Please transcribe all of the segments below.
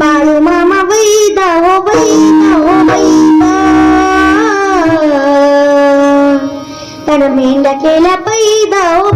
बाळू मामा वैदा हो वैदा हो वैदा. त्यानं मेंढ्या केल्या पैदा हो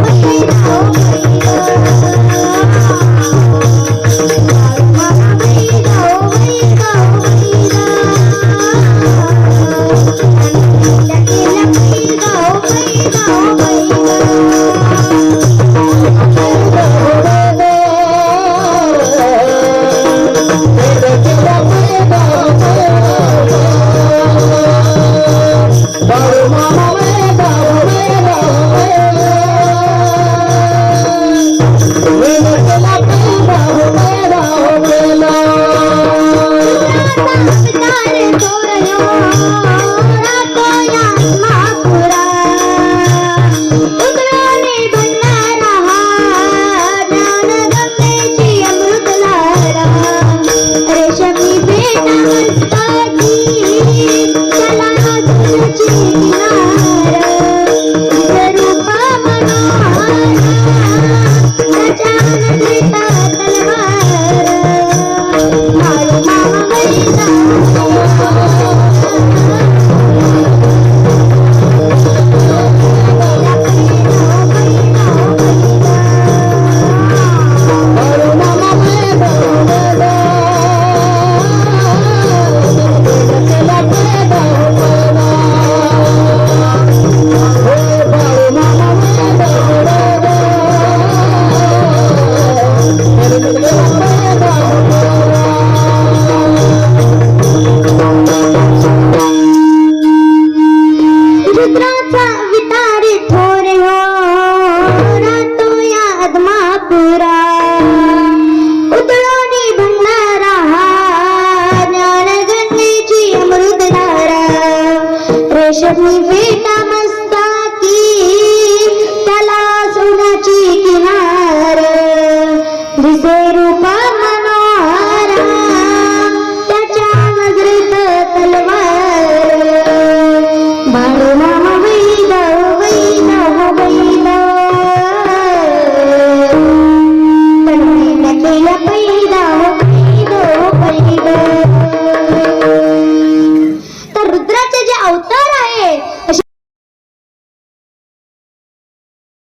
Baro mama We we know. voltar a.